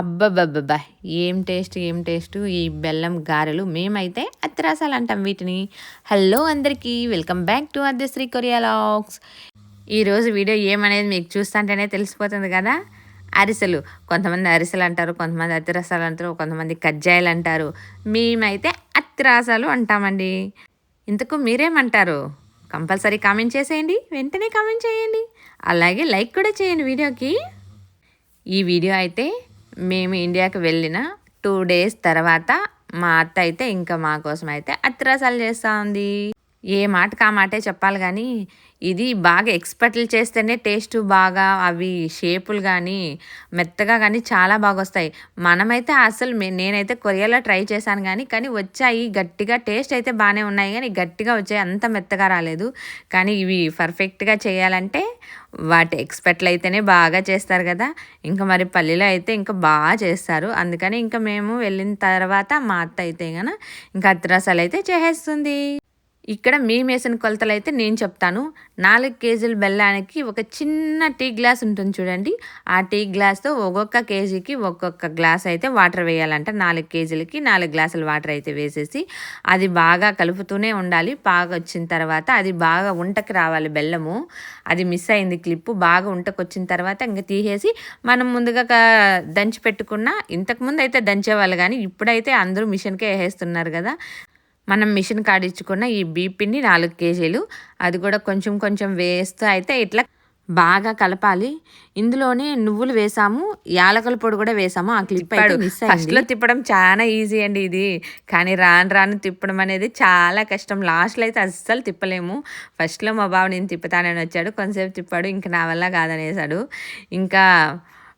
అబ్బబ్బబ్బబ్బా. ఏం టేస్ట్ ఏం టేస్ట్? ఈ బెల్లం గారెలు మేమైతే అత్తిరాసాలు అంటాం వీటిని. హలో అందరికీ వెల్కమ్ బ్యాక్ టు అద్దశ్రీ కొరియా లాక్స్. ఈరోజు వీడియో ఏమనేది మీకు చూస్తుంటేనే తెలిసిపోతుంది కదా? అరిసెలు. కొంతమంది అరిసెలు అంటారు కొంతమంది అత్తిరసాలు అంటారు కొంతమంది కజ్జాయిలు అంటారు. మేమైతే అతిరాసాలు అంటామండి. ఇంతకు మీరేమంటారు? కంపల్సరీ కామెంట్ చేసేయండి వెంటనే కామెంట్ చేయండి. అలాగే లైక్ కూడా చేయండి వీడియోకి. ఈ వీడియో అయితే మేము ఇండియాకి వెళ్ళిన టూ డేస్ తర్వాత మా అత్త అయితే ఇంకా మా కోసం అయితే అత్రసాలు చేస్తూ ఉంది. ఏ మాటకు ఆ మాటే చెప్పాలి కానీ ఇది బాగా ఎక్స్పర్ట్లు చేస్తేనే టేస్ట్ బాగా అవి షేపులు కానీ మెత్తగా కానీ చాలా బాగా వస్తాయి మనమైతే అసలు నేనైతే కొరియాలో ట్రై చేశాను కానీ కానీ వచ్చాయి. గట్టిగా టేస్ట్ అయితే బాగానే ఉన్నాయి కానీ గట్టిగా వచ్చాయి. అంత మెత్తగా రాలేదు. కానీ ఇవి పర్ఫెక్ట్గా చేయాలంటే వాటి ఎక్స్పర్ట్లు అయితేనే బాగా చేస్తారు కదా. ఇంకా మరి పల్లెలో అయితే ఇంకా బాగా చేస్తారు. అందుకని ఇంకా మేము వెళ్ళిన తర్వాత మా అత్త అయితే కనుక ఇంకా అత్తిరసాలు అయితే చేసేస్తుంది. ఇక్కడ మేము వేసిన కొలతలు అయితే నేను చెప్తాను. నాలుగు కేజీల బెల్లానికి ఒక చిన్న టీ గ్లాస్ ఉంటుంది చూడండి. ఆ టీ గ్లాస్తో ఒక్కొక్క కేజీకి ఒక్కొక్క గ్లాస్ అయితే వాటర్ వేయాలంట. నాలుగు కేజీలకి నాలుగు గ్లాసులు వాటర్ అయితే వేసేసి అది బాగా కలుపుతూనే ఉండాలి. బాగా వచ్చిన తర్వాత అది బాగా ఉంటకి రావాలి బెల్లము. అది మిస్ అయింది క్లిప్పు. బాగా ఉంటకు వచ్చిన తర్వాత ఇంకా తీసేసి మనం ముందుగా దంచి పెట్టుకున్న ఇంతకుముందు అయితే దంచేవాళ్ళు కానీ ఇప్పుడైతే అందరూ మిషన్కే వేసేస్తున్నారు కదా. మనం మిషన్ కాడించుకున్న ఈ బీపీని నాలుగు కేజీలు అది కూడా కొంచెం కొంచెం వేస్తూ అయితే ఇట్లా బాగా కలపాలి. ఇందులోనే నువ్వులు వేసాము యాలకల పొడి కూడా వేసాము. ఆ క్లిప్ ఫస్ట్లో తిప్పడం చాలా ఈజీ అండి ఇది. కానీ రాను రాను తిప్పడం అనేది చాలా కష్టం. లాస్ట్లో అయితే అస్సలు తిప్పలేము. ఫస్ట్లో మా బావ నేను తిప్పుతానని వచ్చాడు. కొంతసేపు తిప్పాడు. ఇంకా నా వల్ల కాదనేసాడు. ఇంకా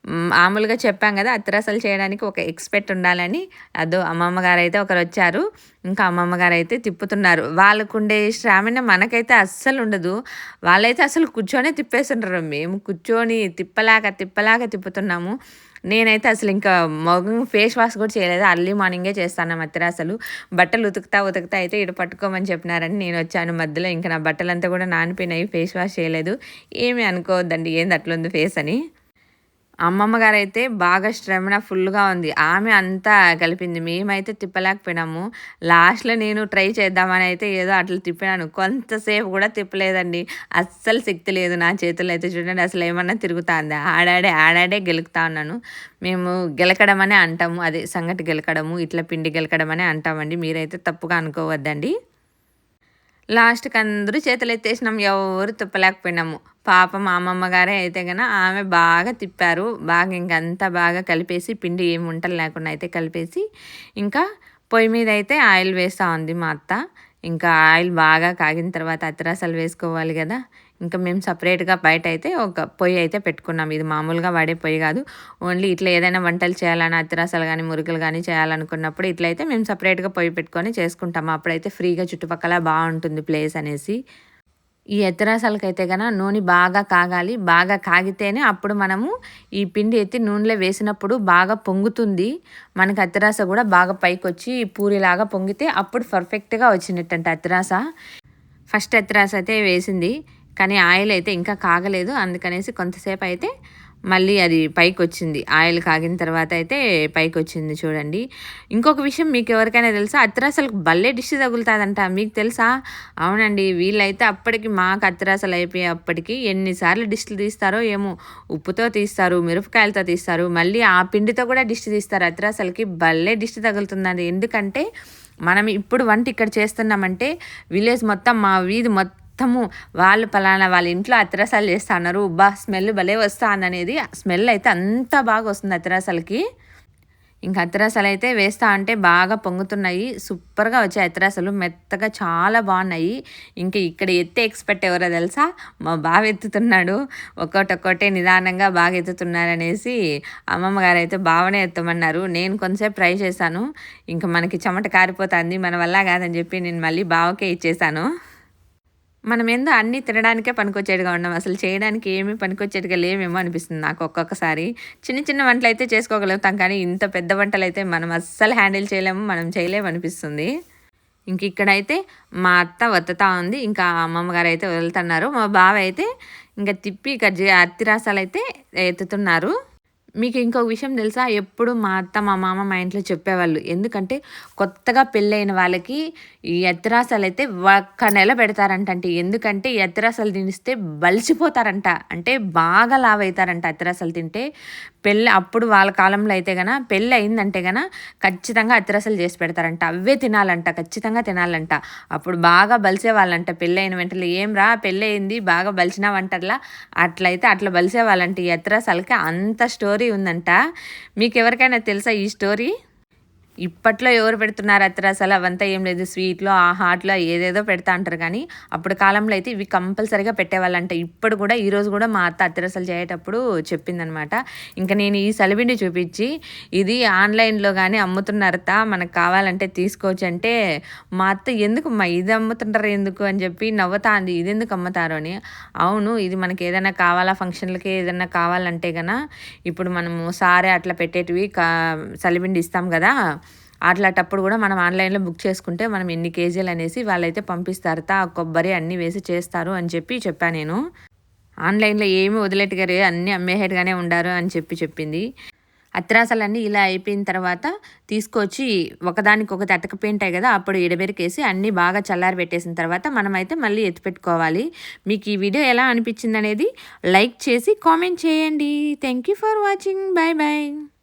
మామూలుగా చెప్పాం కదా అత్తిరసలు చేయడానికి ఒక ఎక్స్పెక్ట్ ఉండాలని. అదో అమ్మమ్మ గారు అయితే ఒకరు వచ్చారు. ఇంకా అమ్మమ్మ గారు అయితే తిప్పుతున్నారు. వాళ్ళకు ఉండే మనకైతే అస్సలు ఉండదు. వాళ్ళైతే అసలు కూర్చొని తిప్పేస్తుంటారు మేము కూర్చొని తిప్పలాగా తిప్పలాగా తిప్పుతున్నాము. నేనైతే అసలు ఇంకా మొగం ఫేస్ వాష్ కూడా చేయలేదు. అర్లీ మార్నింగే చేస్తాను అసలు బట్టలు ఉతుకుతా ఉతుకుతా అయితే ఇటు పట్టుకోమని చెప్పినారని నేను వచ్చాను మధ్యలో. ఇంకా నా బట్టలంతా కూడా నానిపోయినాయి. ఫేస్ వాష్ చేయలేదు. ఏమి అనుకోవద్దండి. ఏంది అట్లుంది ఫేస్ అని? అమ్మమ్మ గారు అయితే బాగా శ్రమణ ఫుల్గా ఉంది. ఆమె అంతా కలిపింది. మేమైతే తిప్పలేకపోయినాము. లాస్ట్లో నేను ట్రై చేద్దామని అయితే ఏదో అట్లా తిప్పినాను కొంతసేపు కూడా తిప్పలేదండి. అస్సలు శక్తి లేదు నా చేతుల్లో అయితే చూడండి. అసలు ఏమన్నా తిరుగుతుంది? ఆడాడే ఆడాడే గెలుకుతా ఉన్నాను. మేము గెలకడం అనే అంటాము. అదే సంగటి గెలకడము ఇట్లా పిండి గెలకడం అనే అంటామండి. మీరైతే తప్పుగా అనుకోవద్దండి. లాస్ట్కి అందరూ చేతులు ఎత్తేసినాం ఎవరు తిప్పలేకపోయినాము. పాప మా అమ్మమ్మ గారే అయితే కనుక ఆమె బాగా తిప్పారు. బాగా ఇంకంతా బాగా కలిపేసి పిండి ఏమి వంటలు లేకుండా అయితే కలిపేసి ఇంకా పొయ్యి మీద అయితే ఆయిల్ వేస్తూ ఉంది మా అత్త. ఇంకా ఆయిల్ బాగా కాగిన తర్వాత అత్తరాసాలు వేసుకోవాలి కదా ఇంకా మేము సపరేట్గా బయట అయితే ఒక పొయ్యి అయితే పెట్టుకున్నాం. ఇది మామూలుగా వాడే పొయ్యి కాదు. ఓన్లీ ఇట్లా ఏదైనా వంటలు చేయాలని అత్తరాసాలు కానీ మురుకులు కానీ చేయాలనుకున్నప్పుడు ఇట్లయితే మేము సపరేట్గా పొయ్యి పెట్టుకొని చేసుకుంటాము అప్పుడైతే ఫ్రీగా చుట్టుపక్కల బాగుంటుంది ప్లేస్ అనేసి. ఈ ఎత్తరాసాలకైతే కన నూనె బాగా కాగాలి. బాగా కాగితేనే అప్పుడు మనము ఈ పిండి ఎత్తి నూనెలో వేసినప్పుడు బాగా పొంగుతుంది. మనకి అత్తరాస కూడా బాగా పైకి వచ్చి పూరిలాగా పొంగితే అప్పుడు పర్ఫెక్ట్గా వచ్చినట్టంటే అత్తరాస. ఫస్ట్ అత్తరాస అయితే వేసింది. కానీ ఆయిల్ అయితే ఇంకా కాగలేదు. అందుకనేసి కొంతసేపు అయితే మళ్ళీ అది పైకి వచ్చింది ఆయిల్ కాగిన తర్వాత అయితే పైకి వచ్చింది చూడండి. ఇంకొక విషయం మీకు ఎవరికైనా తెలుసా? అత్తరాసలకు భలే డిష్ తగులుతుందంట. మీకు తెలుసా? అవునండి. వీళ్ళైతే అప్పటికి మాకు అత్తరాసలు అయిపోయి అప్పటికి ఎన్నిసార్లు డిష్లు తీస్తారో ఏమో. ఉప్పుతో తీస్తారు మిరపకాయలతో తీస్తారు. మళ్ళీ ఆ పిండితో కూడా డిష్ తీస్తారు. అత్తరాసలకి భలే డిష్ తగులుతుందండి. ఎందుకంటే మనం ఇప్పుడు వంట ఇక్కడ చేస్తున్నామంటే విలేజ్ మొత్తం మా వీధి మొత్తం మొత్తము వాళ్ళు పలానా వాళ్ళ ఇంట్లో అతిరసాలు చేస్తా అన్నారు. బా స్మెల్ భలే వస్తా స్మెల్ అయితే అంత బాగా వస్తుంది అతిరసాలకి ఇంకా అతిరసాలు అయితే వేస్తా అంటే బాగా పొంగుతున్నాయి. సూపర్గా వచ్చాయి అతిరసాలు మెత్తగా చాలా బాగున్నాయి. ఇంకా ఇక్కడ ఎత్తే ఎక్స్పెక్ట్ ఎవరో తెలుసా? మా బావ ఎత్తుతున్నాడు. ఒక్కొక్కటే నిదానంగా బాగా ఎత్తుతున్నారు అనేసి అమ్మమ్మ గారు అయితే బావనే ఎత్తమన్నారు. నేను కొంతసేపు ట్రై చేశాను. ఇంకా మనకి చెమట కారిపోతుంది. మన వల్ల కాదని చెప్పి నేను మళ్ళీ బావకే ఇచ్చేసాను మనం ఏందో అన్నీ తినడానికే పనికొచ్చేట్టుగా ఉన్నాం. అసలు చేయడానికి ఏమీ పనికొచ్చేట్టుగా లేవేమో అనిపిస్తుంది నాకు ఒక్కొక్కసారి. చిన్న చిన్న వంటలు అయితే చేసుకోగలుగుతాం కానీ ఇంత పెద్ద వంటలు అయితే మనం అస్సలు హ్యాండిల్ చేయలేము మనం చేయలేము అనిపిస్తుంది. ఇంక ఇక్కడైతే మా అత్త వత్తుతా ఉంది. ఇంకా అమ్మమ్మ గారు అయితే వదులుతున్నారు. మా బావ అయితే ఇంకా తిప్పి ఇక్కడ అత్తిరాసాలు అయితే ఎత్తుతున్నారు. మీకు ఇంకొక విషయం తెలుసా? ఎప్పుడు మా అత్త మా మామ మా ఇంట్లో చెప్పేవాళ్ళు. ఎందుకంటే కొత్తగా పెళ్ళైన వాళ్ళకి ఈ ఎత్తరాసాలు అయితే ఒక్క నెల పెడతారంట అంటే ఎందుకంటే ఈ ఎత్తరాసాలు తినిస్తే బలిసిపోతారంట. అంటే బాగా లావ్ అవుతారంట ఎత్తరాసాలు తింటే. పెళ్ళి అప్పుడు వాళ్ళ కాలంలో అయితే గన పెళ్ళి అయిందంటే గన ఖచ్చితంగా అత్తరసలు చేసి పెడతారంట. అవే తినాలంట ఖచ్చితంగా తినాలంట. అప్పుడు బాగా బలిసే వాళ్ళంట పెళ్ళి అయిన వెంటనే. ఏం రా పెళ్ళి అయింది బాగా బలిసినావంటర్లా? అట్లయితే అట్లా బలిసే వాళ్ళంట ఈ ఎత్తరసలకి అంత స్టోరీ ఉందంట. మీకు ఎవరికైనా తెలుసా ఈ స్టోరీ? ఇప్పట్లో ఎవరు పెడుతున్నారు అత్తరసాలు? అవంతా ఏం లేదు. స్వీట్లో ఆ హాట్లో ఏదేదో పెడతా అంటారు కానీ అప్పుడు కాలంలో అయితే ఇవి కంపల్సరీగా పెట్టేవాళ్ళంట. ఇప్పుడు కూడా ఈరోజు కూడా మా అత్త అత్తరసాలు చేయేటప్పుడు చెప్పిందనమాట. ఇంకా నేను ఈ సలిబిండి చూపించి ఇది ఆన్లైన్లో కానీ అమ్ముతున్నారత మనకు కావాలంటే తీసుకోవచ్చు అంటే మా అత్త ఎందుకు మా ఇది అమ్ముతుంటారు ఎందుకు అని చెప్పి నవ్వుతా అంది. ఇది ఎందుకు అమ్ముతారు? అని. అవును ఇది మనకి ఏదైనా కావాలా? ఫంక్షన్లకి ఏదైనా కావాలంటే గన ఇప్పుడు మనము సారే అట్లా పెట్టేటివి కా సలిబిండి ఇస్తాం కదా అట్లాంటప్పుడు కూడా మనం ఆన్లైన్లో బుక్ చేసుకుంటే మనం ఎన్ని కేజీలు అనేసి వాళ్ళైతే పంపిస్తారు. తా కొబ్బరి అన్నీ వేసి చేస్తారు అని చెప్పి చెప్పాను నేను. ఆన్లైన్లో ఏమి వదిలేట్టుగారు అన్నీ అమ్మేహేట్గానే ఉండారు అని చెప్పి చెప్పింది. అత్రాసలన్నీ ఇలా అయిపోయిన తర్వాత తీసుకొచ్చి ఒకదానికి ఒకటి అతకపోయింటాయి కదా అప్పుడు ఇడబెరికేసి అన్నీ బాగా చల్లారి పెట్టేసిన తర్వాత మనమైతే మళ్ళీ ఎత్తిపెట్టుకోవాలి మీకు ఈ వీడియో ఎలా అనిపించింది అనేది లైక్ చేసి కామెంట్ చేయండి. Thank you for watching. Bye bye